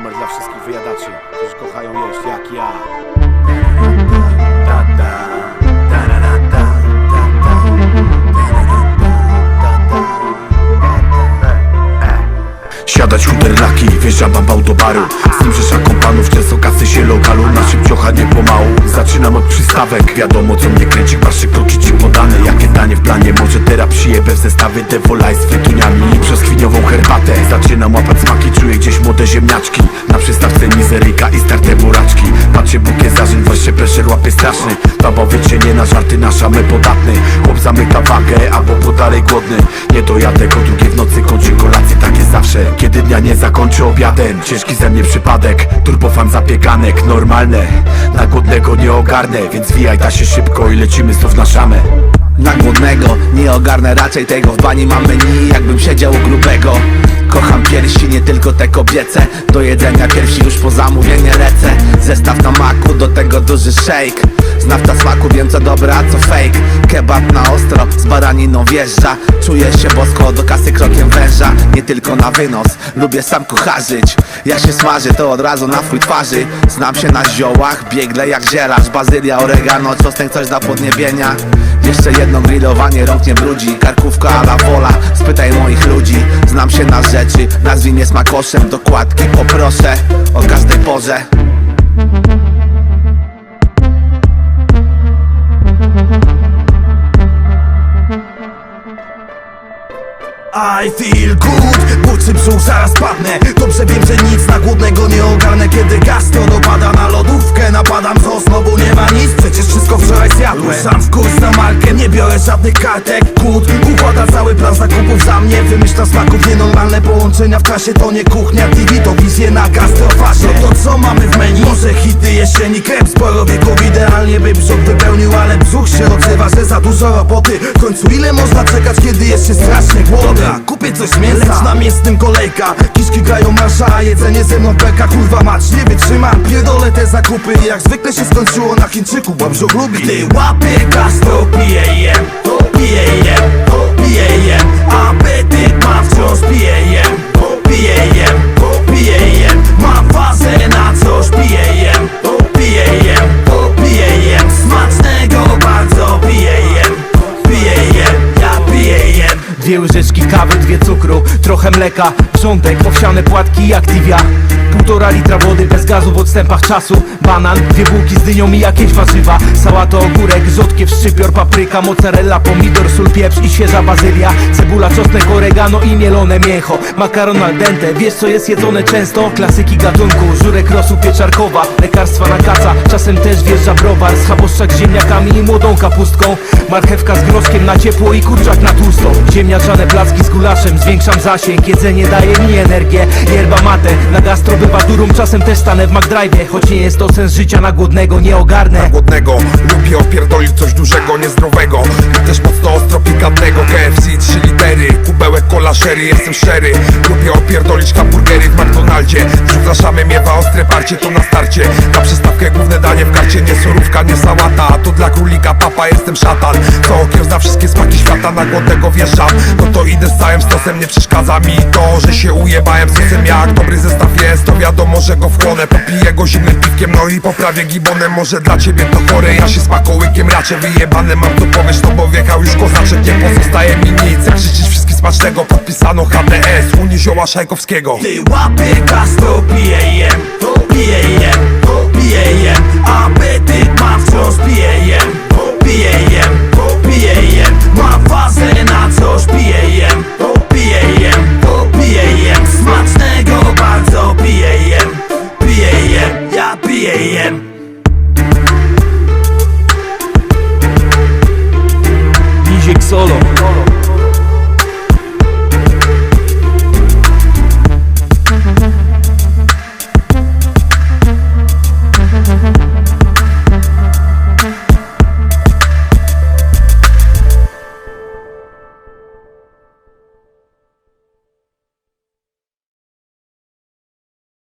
numer dla wszystkich wyjadaczy, którzy kochają jeść jak ja. Da, da, da, da, da, da, Siadać chuderlaki, wjeżdża bambał do baru. Z tym, że szaką panów często kasy się lokalu. Naszym ciocha nie pomału. Zaczynam od przystawek. Wiadomo co mnie kręci, wasze kroki ci podane Jakie danie w planie, może teraz przyjebę w zestawy Devolaj z frytuniami i brzoskwiniową herbatę. Zaczynam łapać smaki, czuję gdzieś młode ziemniaczki. Na przystawce mizeryka i starte buraczki. Patrzcie bukie zarzyn, właśnie pressure łapie straszny. Baba wycie nie na żarty, nasza my podatny. Chłop zamyka wagę, albo po dalej głodny. Nie dojadę, o drugiej w nocy kończy kolację Takie zawsze, kiedy dnia nie zakończę obiadem Ciężki ze mnie przypadek, turbofan zapieganek Normalne, na głodnego nie ogarnę Więc wijaj da się szybko i lecimy znów na szamę Na głodnego nie ogarnę raczej tego. W bani mam menu jakbym siedział u grubego. Kocham piersi, nie tylko te kobiece. Do jedzenia piersi już po zamówienie lecę. Zestaw na maku, do tego duży shake Znawca smaku, wiem co dobre, a co fake. Kebab na ostro, z baraniną wjeżdża. Czuję się bosko, do kasy krokiem węża. Nie tylko na wynos, lubię sam kucharzyć. Ja się smażę, to od razu na twój twarzy. Znam się na ziołach, biegle jak zielarz Bazylia, oregano, czosnek, coś dla podniebienia. Jeszcze jedno grillowanie rąk nie brudzi. Karkówka a la wola, spytaj moich ludzi. Znam się na rzeczy, nazwij mnie smakoszem. Dokładki poproszę o każdej porze I feel good, burczy brzuch, zaraz padnę. Dobrze wiem, że nic na głodnego nie ogarnę. Kiedy gastro dopada na lodówkę Napadam, co znowu nie ma nic. Przecież wszystko wczoraj zjadłem. Ruszam w kurs na markę, nie biorę żadnych kartek. Kut układa cały plan zakupów za mnie. Wymyśla smaków nienormalne połączenia. W czasie To nie kuchnia TV, to wizje na gastrofazie. No to co mamy w menu? Może hity jesieni, krem sporo wieków Idealnie by brzuch wypełnił, ale brzuch się odzywa Że za dużo roboty końcu ile można czekać, kiedy jest się strasznie głodny? Dobra, kupię coś z mięsa Lecz na mięsnym kolejka. Kiszki grają marsza, a jedzenie ze mną beka Kurwa mać, nie wytrzymam. Pierdolę te zakupy jak zwykle się skończyło na Chińczyku Bo brzuch lubi. Ty łapie gastro, piję jem Piję jem, piję jem. Apetyt mam wciąż, piję jem Piję jem, Dwie łyżeczki kawy, dwie cukru, trochę mleka Wrzątek, owsiane płatki i Activia Półtora litra wody bez gazu w odstępach czasu. Banan, dwie bułki z dynią i jakieś warzywa. Sałata, ogórek, rzodkiew, szczypior, papryka Mozzarella, pomidor, sól, pieprz i świeża bazylia. Cebula, czosnek, oregano i mielone mięcho. Makaron al dente, wiesz co jest jedzone często? Klasyki gatunku, żurek, rosół, pieczarkowa. Lekarstwa na kaca, czasem też wjeżdża browar. Schaboszczak z ziemniakami i młodą kapustką. Marchewka z groszkiem na ciepło i kurczak na tłusto. Ziemniaczane placki z gulaszem, zwiększam zasięg. Jedzenie daje mi energię, yerba mate Na durum, czasem też stanę w McDrive'ie Choć nie jest to sens życia na głodnego, nie ogarnę. Głodnego Lubię opierdolić coś dużego, niezdrowego. I też mocno ostro pikantnego KFC 3 litery, kubełek cola sherry, jestem szczery. Lubię opierdolić hamburgery w McDonaldzie. Rzucaszamy miewa ostre parcie, to na starcie. Na danie w karcie Nie surówka, nie sałata, a to dla królika papa jestem szatan. Co okien zna wszystkie smaki świata, na głodnego wjeżdżam. No to idę z całym stosem, nie przeszkadza mi to Że się ujebałem sosem jak dobry zestaw jest To wiadomo, że go wchłonę, popiję go zimnym piwkiem No i poprawię gibonem, może dla ciebie to chore Ja się smakołykiem raczej wyjebane. Mam to powiesz, no bo wjechał już kozaczek Nie pozostaje mi nic, jak życzyć smacznego Podpisano HTS, Unii Zioła Szajkowskiego. Ty łapie gastro, solo